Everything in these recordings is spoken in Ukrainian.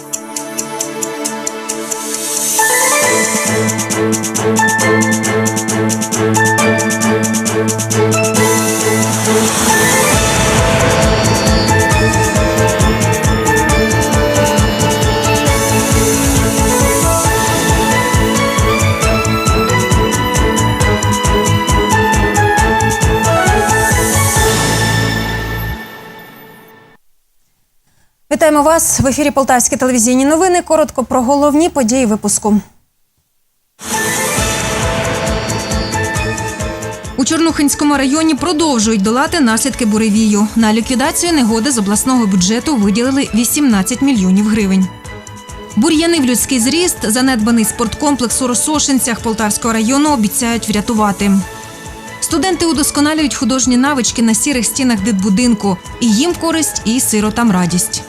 Bye. Вас в ефірі Полтавські телевізійні новини. Коротко про головні події випуску. У Чорнухинському районі продовжують долати наслідки буревію. На ліквідацію негоди з обласного бюджету виділили 18 мільйонів гривень. Бур'яни в людський зріст, занедбаний спорткомплекс у Росошинцях Полтавського району обіцяють врятувати. Студенти удосконалюють художні навички на сірих стінах дитбудинку. І їм користь, і сиротам радість.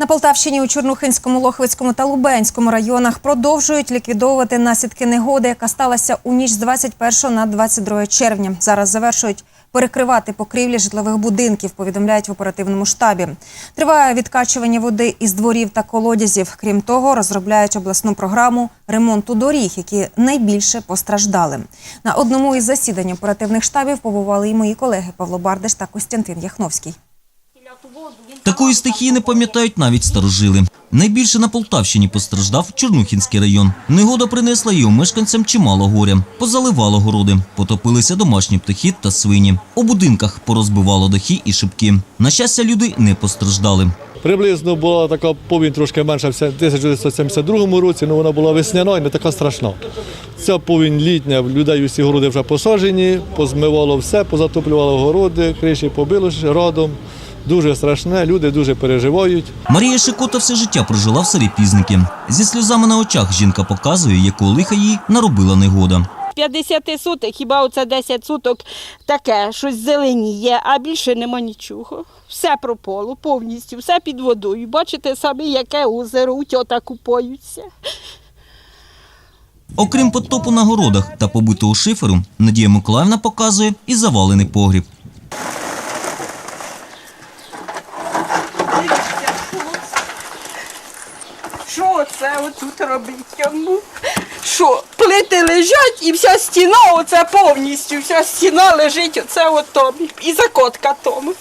На Полтавщині у Чорнухинському, Лохвицькому та Лубенському районах продовжують ліквідовувати наслідки негоди, яка сталася у ніч з 21 на 22 червня. Зараз завершують перекривати покрівлі житлових будинків, повідомляють в оперативному штабі. Триває відкачування води із дворів та колодязів. Крім того, розробляють обласну програму ремонту доріг, які найбільше постраждали. На одному із засідань оперативних штабів побували і мої колеги Павло Бардиш та Костянтин Яхновський. Такої стихії не пам'ятають навіть старожили. Найбільше на Полтавщині постраждав Чорнухінський район. Негода принесла його мешканцям чимало горя. Позаливало городи, потопилися домашні птахи та свині. У будинках порозбивало дахи і шибки. На щастя, люди не постраждали. Приблизно була така повінь трошки менша в 1972 році, але вона була весняна і не така страшна. Ця повінь літня, людей усі городи вже посаджені, позмивало все, позатоплювало городи, криші побило радом. Дуже страшне, люди дуже переживають. Марія Шикота все життя прожила в селі Пізники. Зі сльозами на очах жінка показує, якого лиха їй наробила негода. 50 суток, хіба оце 10 суток таке, щось зеленіє, а більше нема нічого. Все пропало повністю, все під водою. Бачите самі, яке озеро, утьота купаються. Окрім потопу на городах та побитого шиферу, Надія Миколаївна показує і завалений погріб. Що робити. Ну? Що, плити лежать і вся стіна, оце повністю, вся стіна лежить, оце от там. І закотка тому.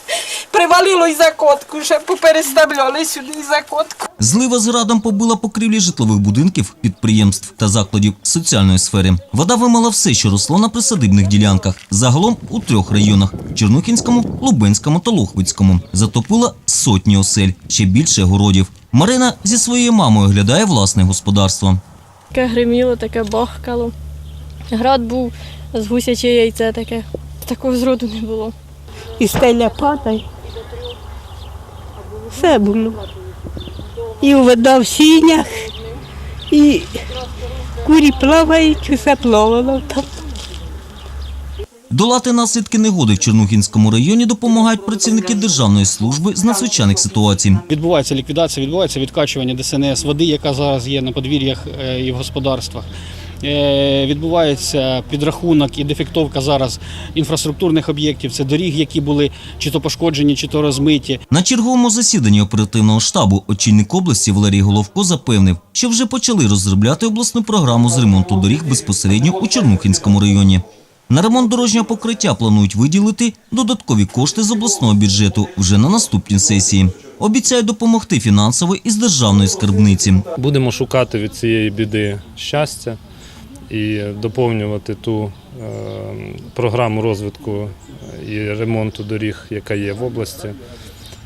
Привалило і закотку, вже попереставляли сюди і закотку. Злива з градом побила покрівлі житлових будинків, підприємств та закладів соціальної сфери. Вода вимила все, що росло на присадибних ділянках. Загалом у трьох районах – Чернухінському, Лубенському та Лохвицькому. Затопила сотні осель, ще більше городів. Марина зі своєю мамою оглядає власне господарство. Таке гриміло, таке бахкало. Град був з гусяче яйце таке. Такого зроду не було. і стеля падає. Все було. І вода в сінях, і курі плавають, усе плавало там. Долати наслідки негоди в Чернухінському районі допомагають працівники Державної служби з надзвичайних ситуацій. Відбувається ліквідація, відбувається відкачування ДСНС, води, яка зараз є на подвір'ях е, і в господарствах. Е, Відбувається підрахунок і дефектовка зараз інфраструктурних об'єктів. Це доріг, які були чи то пошкоджені, чи то розмиті. На черговому засіданні оперативного штабу очільник області Валерій Головко запевнив, що вже почали розробляти обласну програму з ремонту доріг безпосередньо у Чернухінському районі. На ремонт дорожнього покриття планують виділити додаткові кошти з обласного бюджету вже на наступній сесії. Обіцяють допомогти фінансово із державної скарбниці. Будемо шукати від цієї біди щастя і доповнювати ту е, програму розвитку і ремонту доріг, яка є в області.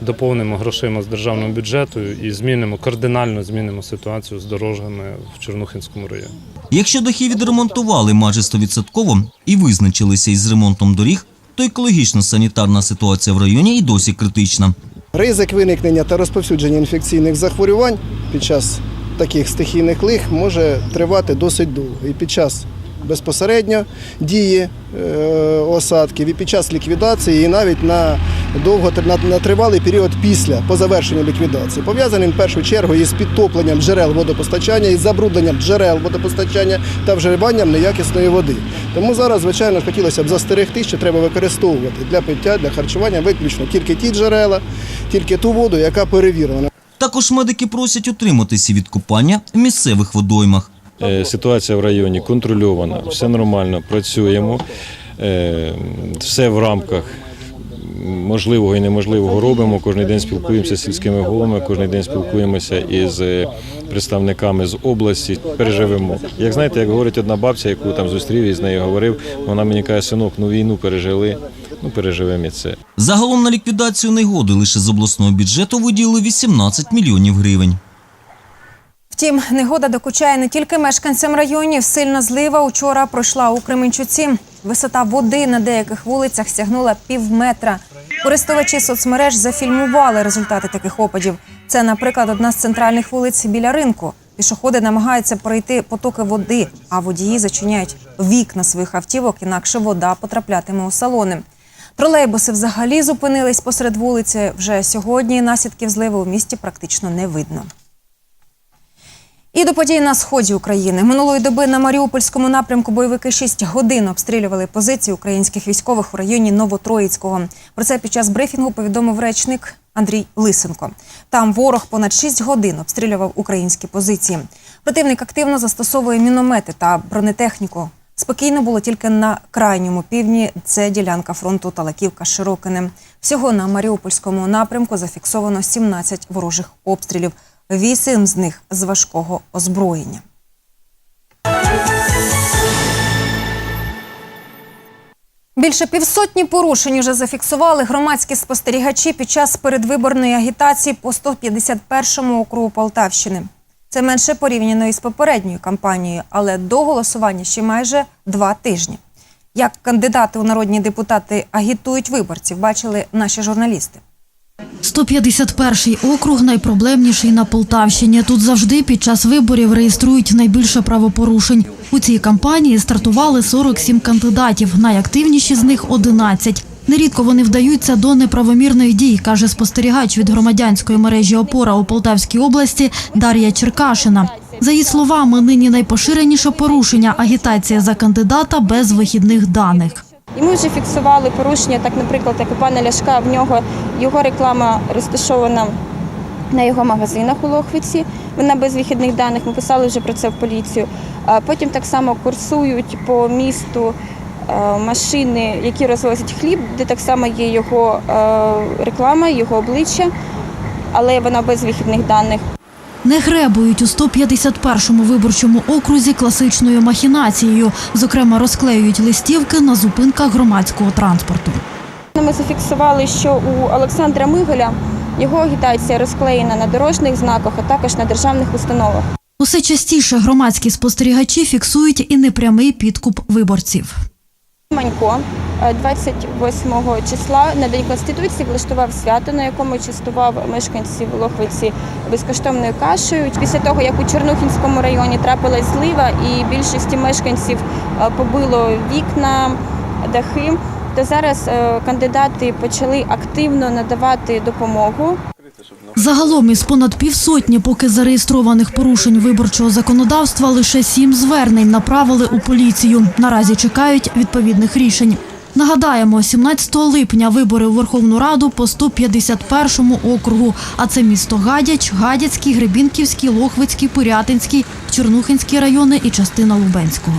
Доповнимо грошима з державного бюджету і змінимо кардинально змінимо ситуацію з дорожами в Чорнухинському районі. Якщо дахи відремонтували майже 100% і визначилися із ремонтом доріг, то екологічно-санітарна ситуація в районі і досі критична. Ризик виникнення та розповсюдження інфекційних захворювань під час таких стихійних лих може тривати досить довго. І під час безпосередньо дії е, осадків, і під час ліквідації, і навіть на довго на, тривалий період після по завершенню ліквідації. Пов'язаний в першу чергу із підтопленням джерел водопостачання, із забрудненням джерел водопостачання та вживанням неякісної води. Тому зараз, звичайно, хотілося б застерегти, що треба використовувати для пиття, для харчування виключно тільки ті джерела, тільки ту воду, яка перевірена. Також медики просять утриматися від купання в місцевих водоймах. Е, Ситуація в районі контрольована, все нормально, працюємо, е, все в рамках можливого і неможливого робимо. Кожен день спілкуємося з сільськими головами, кожен день спілкуємося із е, представниками з області. Переживемо. Як знаєте, як говорить одна бабця, яку там зустрів і з нею говорив, вона мені каже, синок, ну війну пережили, ну переживемо і це. Загалом на ліквідацію негоди лише з обласного бюджету виділили 18 мільйонів гривень. Втім, негода докучає не тільки мешканцям районів. Сильна злива учора пройшла у Кременчуці. Висота води на деяких вулицях сягнула пів метра. Користувачі соцмереж зафільмували результати таких опадів. Це, наприклад, одна з центральних вулиць біля ринку. Пішоходи намагаються пройти потоки води, а водії зачиняють вікна своїх автівок, інакше вода потраплятиме у салони. Тролейбуси взагалі зупинились посеред вулиці. Вже сьогодні наслідків зливи у місті практично не видно. І до подій на сході України минулої доби на Маріупольському напрямку бойовики 6 годин обстрілювали позиції українських військових у районі Новотроїцького. Про це під час брифінгу повідомив речник Андрій Лисенко. Там ворог понад 6 годин обстрілював українські позиції. Противник активно застосовує міномети та бронетехніку. Спокійно було тільки на крайньому півдні. Це ділянка фронту Талаківка Широкине. Всього на Маріупольському напрямку зафіксовано 17 ворожих обстрілів. Вісім з них з важкого озброєння. Більше півсотні порушень уже зафіксували громадські спостерігачі під час передвиборної агітації по 151-му округу Полтавщини. Це менше порівняно із попередньою кампанією, але до голосування ще майже два тижні. Як кандидати у народні депутати агітують виборців, бачили наші журналісти. 151-й округ найпроблемніший на Полтавщині. Тут завжди під час виборів реєструють найбільше правопорушень. У цій кампанії стартували 47 кандидатів. Найактивніші з них 11. Нерідко вони вдаються до неправомірних дій, каже спостерігач від громадянської мережі опора у Полтавській області Дар'я Черкашина. За її словами, нині найпоширеніше порушення агітація за кандидата без вихідних даних. І ми вже фіксували порушення, так, наприклад, як у пана Ляшка, в нього його реклама розташована на його магазинах у Лохвиці. Вона без вихідних даних. Ми писали вже про це в поліцію. Потім так само курсують по місту машини, які розвозять хліб, де так само є його е, реклама, його обличчя, але вона без вихідних даних. Не гребують у 151-му виборчому окрузі класичною махінацією. Зокрема, розклеюють листівки на зупинках громадського транспорту. Ми зафіксували, що у Олександра Миголя його агітація розклеєна на дорожніх знаках, а також на державних установах. Усе частіше громадські спостерігачі фіксують і непрямий підкуп виборців. Манько е, 28 числа на День Конституції влаштував свято, на якому частував мешканців Лохвиці безкоштовною кашею. Після того, як у Чорнухінському районі трапилась злива і більшості мешканців е, побило вікна, дахи, то зараз е, кандидати почали активно надавати допомогу Загалом із понад півсотні поки зареєстрованих порушень виборчого законодавства лише сім звернень направили у поліцію. Наразі чекають відповідних рішень. Нагадаємо, 17 липня вибори у Верховну Раду по 151 округу. А це місто Гадяч, Гадяцький, Гребінківський, Лохвицький, Пирятинський, Чернухинський райони і частина Лубенського.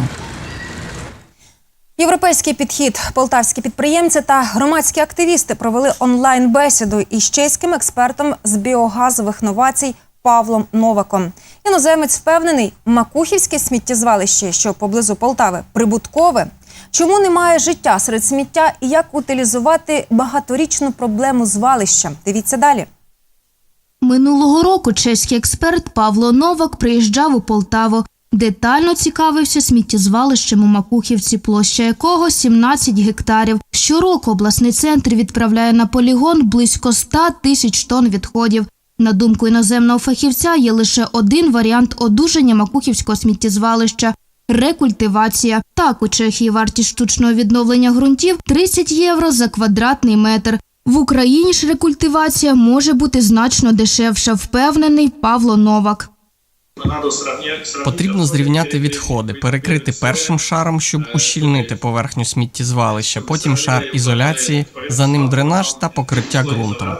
Європейський підхід полтавські підприємці та громадські активісти провели онлайн-бесіду із чеським експертом з біогазових новацій Павлом Новаком. Іноземець впевнений, макухівське сміттєзвалище, що поблизу Полтави, прибуткове. Чому немає життя серед сміття і як утилізувати багаторічну проблему звалища? Дивіться далі. Минулого року чеський експерт Павло Новак приїжджав у Полтаву. Детально цікавився сміттєзвалищем у Макухівці, площа якого 17 гектарів. Щороку обласний центр відправляє на полігон близько 100 тисяч тонн відходів. На думку іноземного фахівця, є лише один варіант одужання Макухівського сміттєзвалища – рекультивація. Так, у Чехії вартість штучного відновлення ґрунтів 30 євро за квадратний метр. В Україні ж рекультивація може бути значно дешевша, впевнений Павло Новак. Потрібно зрівняти відходи, перекрити першим шаром, щоб ущільнити поверхню сміттєзвалища, потім шар ізоляції, за ним дренаж та покриття ґрунтом.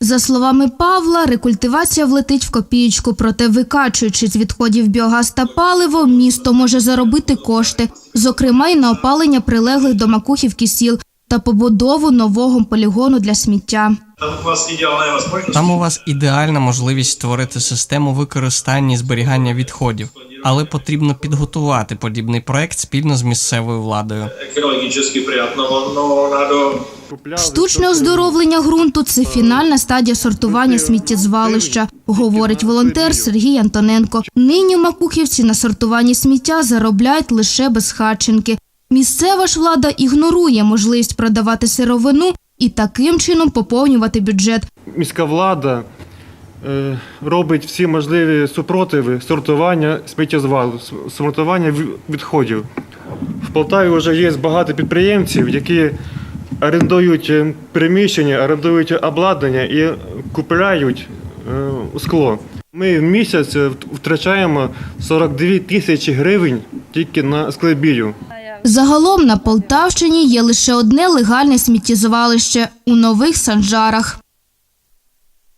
За словами Павла, рекультивація влетить в копієчку, проте викачуючи з відходів біогаз та паливо, місто може заробити кошти, зокрема й на опалення прилеглих до Макухівки сіл та побудову нового полігону для сміття. Там у вас ідеальна можливість створити систему використання і зберігання відходів, але потрібно підготувати подібний проект спільно з місцевою владою. Штучне оздоровлення ґрунту це фінальна стадія сортування сміттєзвалища, говорить волонтер Сергій Антоненко. Нині в Макухівці на сортуванні сміття заробляють лише безхатченки. Місцева ж влада ігнорує можливість продавати сировину і таким чином поповнювати бюджет. міська влада е, робить всі можливі супротиви сортування сміттєзвалу, сортування відходів. В Полтаві вже є багато підприємців, які орендують е, приміщення, орендують обладнання і купляють е, скло. Ми в місяць втрачаємо 42 тисячі гривень тільки на склебію. Загалом на Полтавщині є лише одне легальне сміттєзвалище у нових санжарах.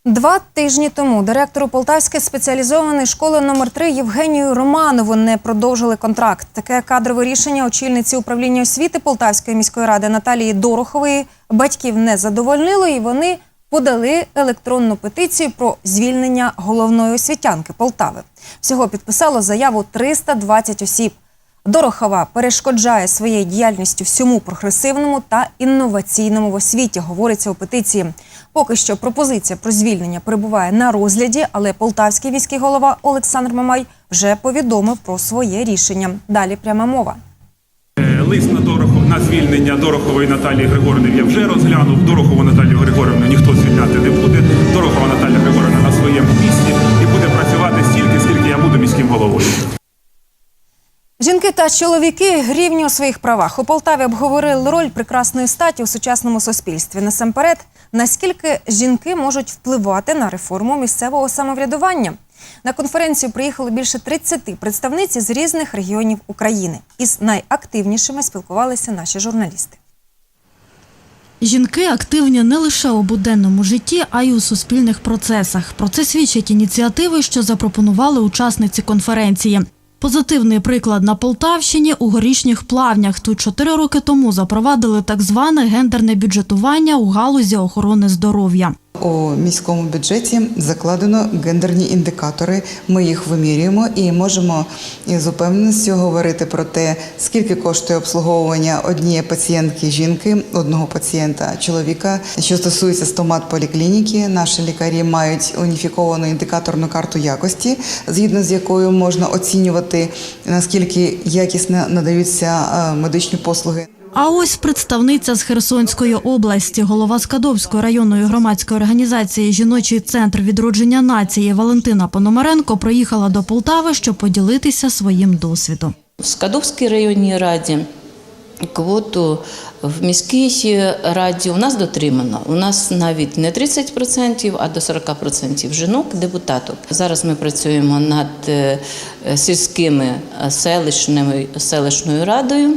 Два тижні тому директору Полтавської спеціалізованої школи номер 3 Євгенію Романову не продовжили контракт. Таке кадрове рішення очільниці управління освіти Полтавської міської ради Наталії Дорохової батьків не задовольнило, і вони подали електронну петицію про звільнення головної освітянки Полтави. Всього підписало заяву 320 осіб. Дорохова перешкоджає своєю діяльністю всьому прогресивному та інноваційному в освіті, говориться у петиції. Поки що пропозиція про звільнення перебуває на розгляді, але полтавський міський голова Олександр Мамай вже повідомив про своє рішення. Далі пряма мова. Е, Лист на Дороху на звільнення Дорохової Наталії Григорівни я вже розглянув. Дорохову Наталію Григорівну ніхто звільняти не буде. Дорохова Наталія Григорівна на своєму місці і буде працювати стільки, скільки я буду міським головою. Жінки та чоловіки рівні у своїх правах. У Полтаві обговорили роль прекрасної статі у сучасному суспільстві. Насамперед, наскільки жінки можуть впливати на реформу місцевого самоврядування. На конференцію приїхало більше 30 представниць з різних регіонів України. Із найактивнішими спілкувалися наші журналісти. Жінки активні не лише у буденному житті, а й у суспільних процесах. Про це свідчать ініціативи, що запропонували учасниці конференції. Позитивний приклад на Полтавщині у горішніх плавнях. Тут чотири роки тому запровадили так зване гендерне бюджетування у галузі охорони здоров'я. У міському бюджеті закладено гендерні індикатори. Ми їх вимірюємо і можемо із упевненістю говорити про те, скільки коштує обслуговування однієї пацієнтки жінки, одного пацієнта чоловіка. Що стосується стомат поліклініки, наші лікарі мають уніфіковану індикаторну карту якості, згідно з якою можна оцінювати наскільки якісно надаються е, медичні послуги. А ось представниця з Херсонської області, голова Скадовської районної громадської організації Жіночий центр відродження нації Валентина Пономаренко приїхала до Полтави, щоб поділитися своїм досвідом. В Скадовській районній раді квоту в міській раді у нас дотримано. У нас навіть не 30%, а до 40% жінок депутаток. Зараз ми працюємо над е, сільськими е, селищними селищною радою.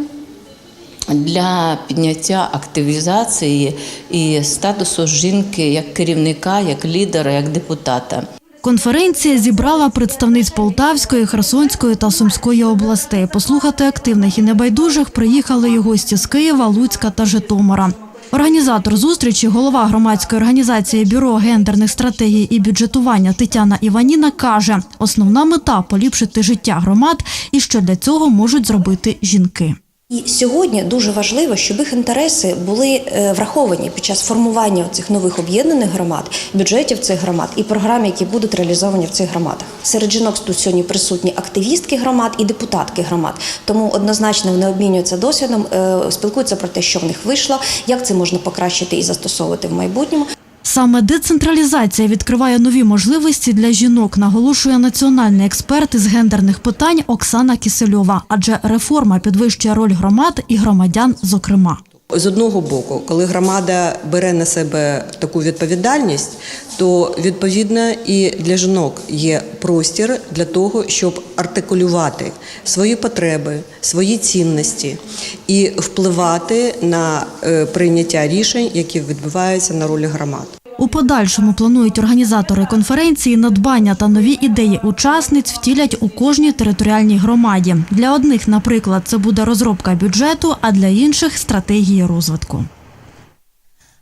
Для підняття активізації і статусу жінки як керівника, як лідера, як депутата. Конференція зібрала представниць Полтавської, Херсонської та Сумської областей. Послухати активних і небайдужих приїхали й гості з Києва, Луцька та Житомира. Організатор зустрічі, голова громадської організації Бюро гендерних стратегій і бюджетування Тетяна Іваніна каже: основна мета поліпшити життя громад і що для цього можуть зробити жінки. І сьогодні дуже важливо, щоб їх інтереси були е, враховані під час формування цих нових об'єднаних громад, бюджетів цих громад і програм, які будуть реалізовані в цих громадах. Серед жінок тут сьогодні присутні активістки громад і депутатки громад. Тому однозначно вони обмінюються досвідом, е, спілкуються про те, що в них вийшло, як це можна покращити і застосовувати в майбутньому. Саме децентралізація відкриває нові можливості для жінок, наголошує національний експерт із гендерних питань Оксана Кисельова. Адже реформа підвищує роль громад і громадян, зокрема. З одного боку, коли громада бере на себе таку відповідальність, то відповідно і для жінок є простір для того, щоб артикулювати свої потреби, свої цінності і впливати на е, прийняття рішень, які відбуваються на ролі громад. У подальшому планують організатори конференції надбання та нові ідеї учасниць втілять у кожній територіальній громаді. Для одних, наприклад, це буде розробка бюджету, а для інших стратегії розвитку.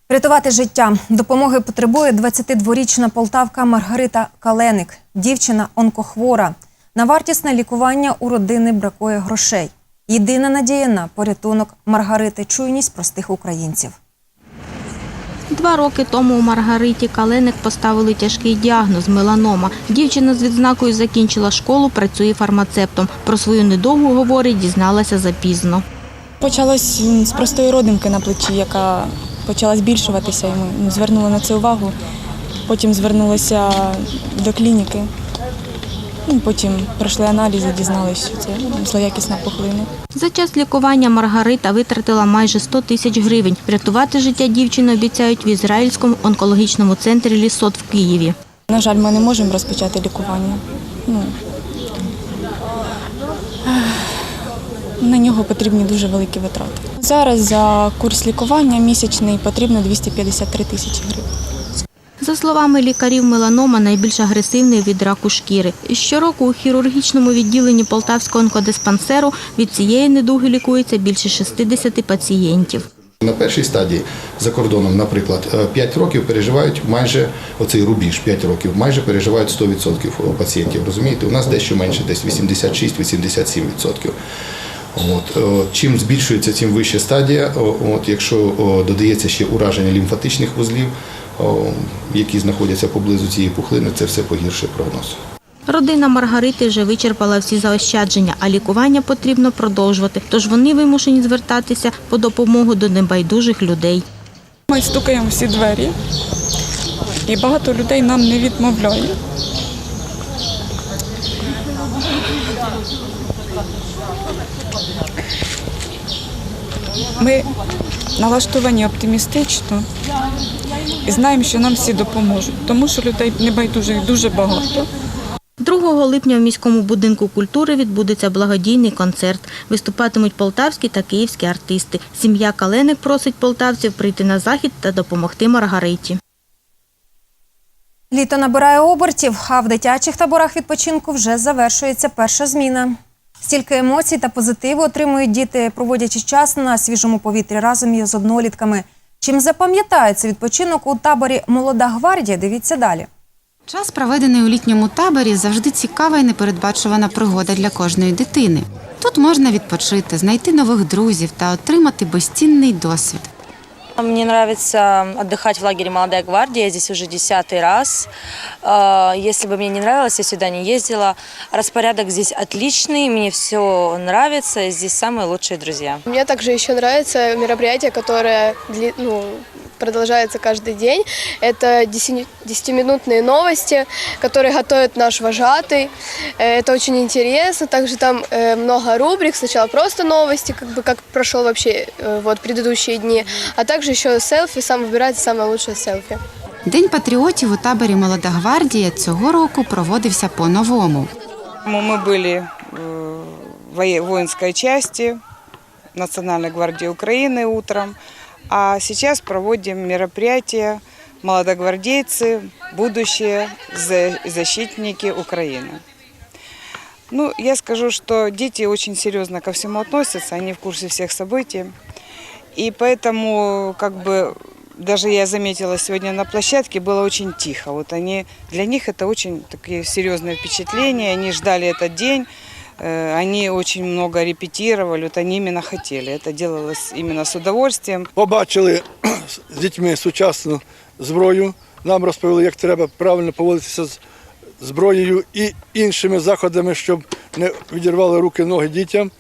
Рятувати життя допомоги потребує 22-річна полтавка Маргарита Каленик. Дівчина онкохвора. На вартісне лікування у родини бракує грошей. Єдина надія на порятунок Маргарити чуйність простих українців. Два роки тому у Маргариті Каленик поставили тяжкий діагноз меланома. Дівчина з відзнакою закінчила школу, працює фармацевтом. Про свою недовгу, говорить, дізналася запізно. Почалось з простої родинки на плечі, яка почала збільшуватися, і ми ну, звернули на це увагу. Потім звернулися до клініки. Ну, Потім пройшли аналізи, дізналися, що це злоякісна пухлина. За час лікування Маргарита витратила майже 100 тисяч гривень. Врятувати життя дівчини обіцяють в Ізраїльському онкологічному центрі Лісот в Києві. На жаль, ми не можемо розпочати лікування. Ну, на нього потрібні дуже великі витрати. Зараз за курс лікування місячний потрібно 253 тисячі гривень. За словами лікарів, меланома найбільш агресивний від раку шкіри. Щороку у хірургічному відділенні Полтавського онкодиспансеру від цієї недуги лікується більше 60 пацієнтів. На першій стадії за кордоном, наприклад, 5 років переживають майже оцей рубіж, 5 років, майже переживають 100% пацієнтів. Розумієте, у нас дещо менше, десь 86-87%. От, чим збільшується, тим вища стадія. От, якщо додається ще ураження лімфатичних вузлів, які знаходяться поблизу цієї пухлини, це все погіршує прогноз. Родина Маргарити вже вичерпала всі заощадження, а лікування потрібно продовжувати. Тож вони вимушені звертатися по допомогу до небайдужих людей. Ми стукаємо всі двері, і багато людей нам не відмовляє. Ми налаштовані оптимістично і знаємо, що нам всі допоможуть, тому що людей небайдужих дуже багато. 2 липня в міському будинку культури відбудеться благодійний концерт. Виступатимуть полтавські та київські артисти. Сім'я Каленик просить полтавців прийти на захід та допомогти Маргариті. Літо набирає обертів, а в дитячих таборах відпочинку вже завершується перша зміна. Стільки емоцій та позитиву отримують діти, проводячи час на свіжому повітрі разом із однолітками. Чим запам'ятається відпочинок у таборі Молода гвардія? Дивіться далі. Час, проведений у літньому таборі, завжди цікава і непередбачувана пригода для кожної дитини. Тут можна відпочити, знайти нових друзів та отримати безцінний досвід. Мне нравится отдыхать в лагере «Молодая гвардия». Я здесь уже десятый раз. Э, Если бы мне не нравилось, я сюда не ездила. Распорядок здесь отличный, мне все нравится. Здесь самые лучшие друзья. Мне также еще нравится мероприятие, которое ну, продолжается каждый день. Это 10 10-минутные новости, которые готовит наш вожатый. Э, Это очень интересно. Также там э, много рубрик. Сначала просто новости, как бы как прошел вообще э, вот предыдущие дни, а также еще селфи, сам выбирает самое лучшее селфи. День патріотів у таборі Молода гвардія цього року проводився по-новому. Мы были в воe- воинской части Национальной гвардии Украины утром, а сейчас проводим мероприятие «Молодогвардейцы. Будущее за- защитники Украины». Ну, я скажу, что дети очень серьезно ко всему относятся, они в курсе всех событий. И поэтому, как бы, даже я заметила сегодня на площадке, было очень тихо. Вот они, для них это очень такие серьезные впечатления, они ждали этот день, э, они очень много репетировали, вот они именно хотели. Это делалось именно с удовольствием. Побачили з дітьми сучасну зброю. Нам розповіли, як треба правильно поводитися з зброєю і іншими заходами, щоб не відірвали руки, ноги дітям.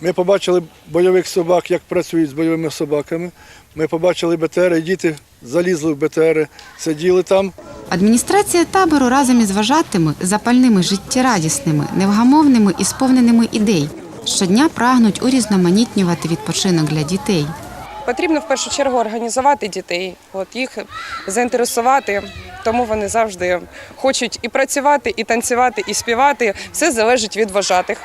Ми побачили бойових собак, як працюють з бойовими собаками. Ми побачили БТР, діти залізли в БТР, сиділи там. Адміністрація табору разом із вважатими запальними, життєрадісними, невгамовними і сповненими ідей. щодня прагнуть урізноманітнювати відпочинок для дітей. Потрібно в першу чергу організувати дітей, от їх заінтересувати, тому вони завжди хочуть і працювати, і танцювати, і співати. Все залежить від вважатих.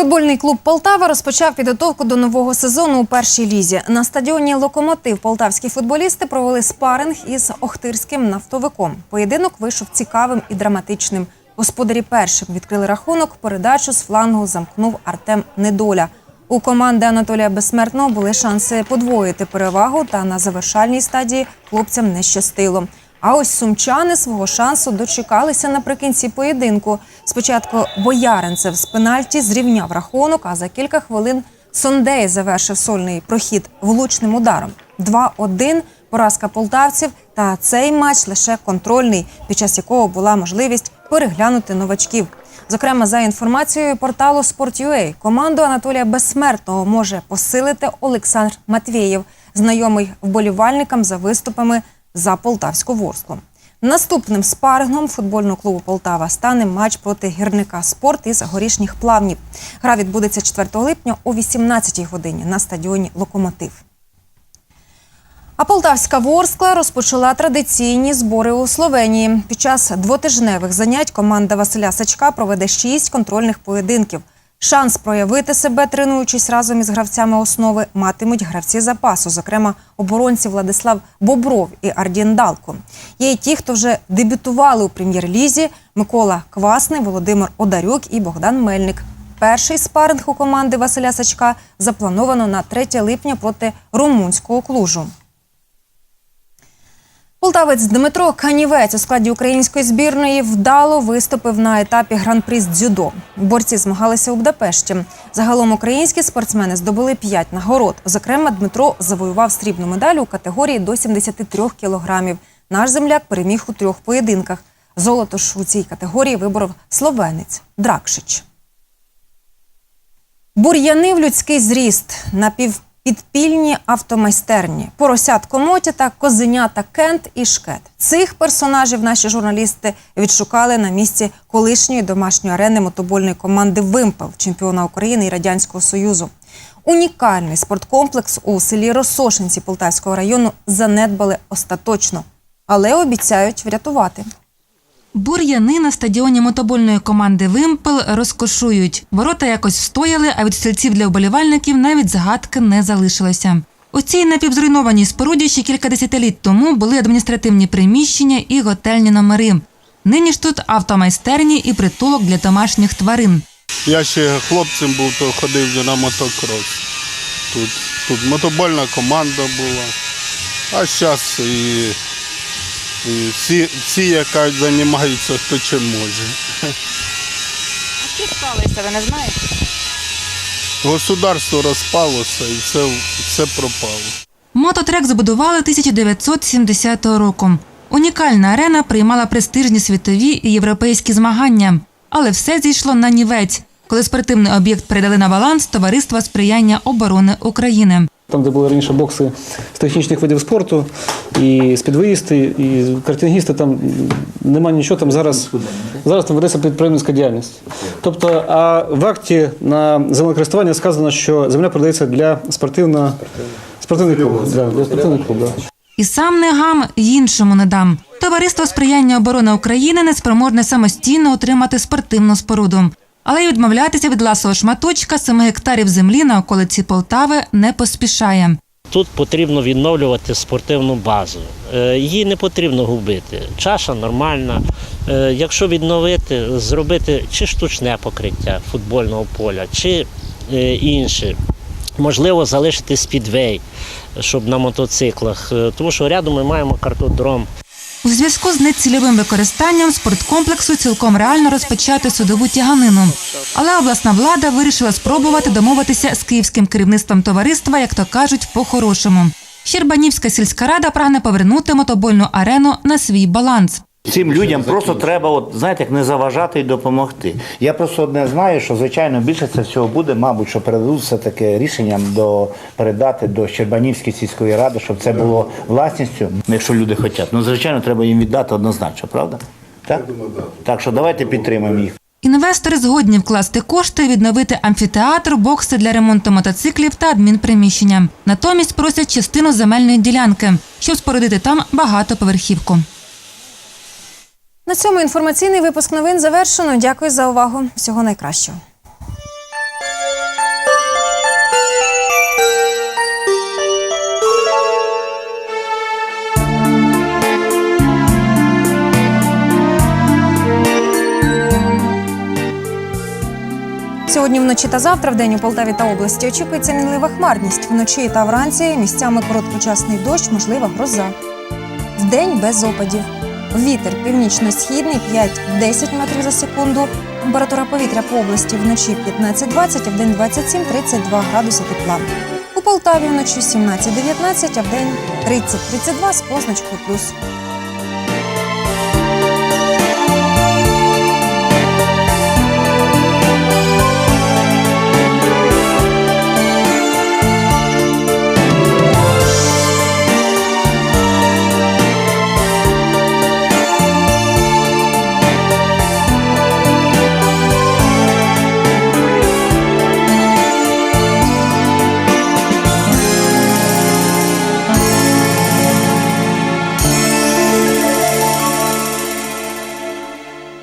Футбольний клуб Полтава розпочав підготовку до нового сезону у першій лізі. На стадіоні Локомотив полтавські футболісти провели спаринг із Охтирським нафтовиком. Поєдинок вийшов цікавим і драматичним. Господарі першим відкрили рахунок. Передачу з флангу замкнув Артем Недоля. У команди Анатолія Безсмертного були шанси подвоїти перевагу, та на завершальній стадії хлопцям не щастило. А ось сумчани свого шансу дочекалися наприкінці поєдинку. Спочатку Бояринцев з пенальті зрівняв рахунок, а за кілька хвилин Сондей завершив сольний прохід влучним ударом. 2-1 поразка полтавців. Та цей матч лише контрольний, під час якого була можливість переглянути новачків. Зокрема, за інформацією порталу Sport.ua, команду Анатолія Безсмертного може посилити Олександр Матвєєв, знайомий вболівальникам за виступами за полтавську ворсклу. Наступним спарингом футбольного клубу Полтава стане матч проти гірника спорт із горішніх плавнів. Гра відбудеться 4 липня о 18-й годині на стадіоні Локомотив. А полтавська Ворскла розпочала традиційні збори у Словенії. Під час двотижневих занять команда Василя Сачка проведе шість контрольних поєдинків. Шанс проявити себе, тренуючись разом із гравцями основи, матимуть гравці запасу, зокрема оборонці Владислав Бобров і Ардін Далко. Є й ті, хто вже дебютували у прем'єр-лізі: Микола Квасний, Володимир Одарюк і Богдан Мельник. Перший спаринг у команди Василя Сачка заплановано на 3 липня проти румунського клужу. Полтавець Дмитро Канівець у складі української збірної вдало виступив на етапі гран-прі з дзюдо. Борці змагалися у Будапешті. Загалом українські спортсмени здобули 5 нагород. Зокрема, Дмитро завоював срібну медаль у категорії до 73 кілограмів. Наш земляк переміг у трьох поєдинках. Золото ж у цій категорії виборов словенець Дракшич. Бур'яни в людський зріст, напівпідпільні автомайстерні, поросятко Мотя козенята Кент і Шкет. Цих персонажів наші журналісти відшукали на місці колишньої домашньої арени мотобольної команди Вимпел, чемпіона України і Радянського Союзу. Унікальний спорткомплекс у селі Росошинці Полтавського району занедбали остаточно, але обіцяють врятувати. Бур'яни на стадіоні мотобольної команди Вимпел розкошують. Ворота якось встояли, а від стільців для вболівальників навіть загадки не залишилося. У цій напівзруйнованій споруді ще кілька десятиліть тому були адміністративні приміщення і готельні номери. Нині ж тут автомайстерні і притулок для домашніх тварин. Я ще хлопцем був, то ходив на мотокрос. Тут, тут мотобольна команда була. А зараз і, і всі, всі яка займаються, хто чим може. Що сталося, ви не знаєте? Государство розпалося і все, все пропало. Мототрек забудували 1970 року. Унікальна арена приймала престижні світові і європейські змагання. Але все зійшло на нівець, коли спортивний об'єкт передали на баланс Товариства сприяння оборони України. Там, де були раніше бокси з технічних видів спорту, і спідвоїсти, і картингісти, там нема нічого. Там зараз, зараз там ведеться підприємницька діяльність. Тобто, а в акті на землекористування сказано, що земля продається для спортивного спортивний клуб. Да, для спортивних клуб, да. І сам не гам, іншому не дам. Товариство сприяння оборони України не спроможне самостійно отримати спортивну споруду. Але й відмовлятися від ласого шматочка 7 гектарів землі на околиці Полтави не поспішає. Тут потрібно відновлювати спортивну базу. Е, Її не потрібно губити. Чаша нормальна. Е, Якщо відновити, зробити чи штучне покриття футбольного поля, чи е, інше. Можливо, залишити спідвей, щоб на мотоциклах. Тому що рядом ми маємо картодром. У зв'язку з нецільовим використанням спорткомплексу цілком реально розпочати судову тяганину. Але обласна влада вирішила спробувати домовитися з київським керівництвом товариства, як то кажуть, по-хорошому. Щербанівська сільська рада прагне повернути мотобольну арену на свій баланс. Цим людям просто треба, от знаєте, як не заважати і допомогти. Я просто одне знаю, що звичайно більше це всього буде, мабуть, що передадуть все таке рішенням до передати до Щербанівської сільської ради, щоб це було власністю, якщо люди хочуть. Ну, звичайно, треба їм віддати однозначно, правда? Так? Так що давайте підтримаємо їх. Інвестори згодні вкласти кошти, відновити амфітеатр, бокси для ремонту мотоциклів та адмінприміщення. Натомість просять частину земельної ділянки, щоб спорудити там багатоповерхівку. На цьому інформаційний випуск новин завершено. Дякую за увагу. Всього найкращого. Сьогодні вночі та завтра в день у Полтаві та області очікується мінлива хмарність. Вночі та вранці місцями короткочасний дощ, можлива гроза. Вдень без опадів. Вітер північно-східний 5-10 метрів за секунду. Температура повітря по області вночі 15-20, а вдень 27-32 градуси тепла. У Полтаві вночі 17-19, а в день 30-32 з позначкою плюс.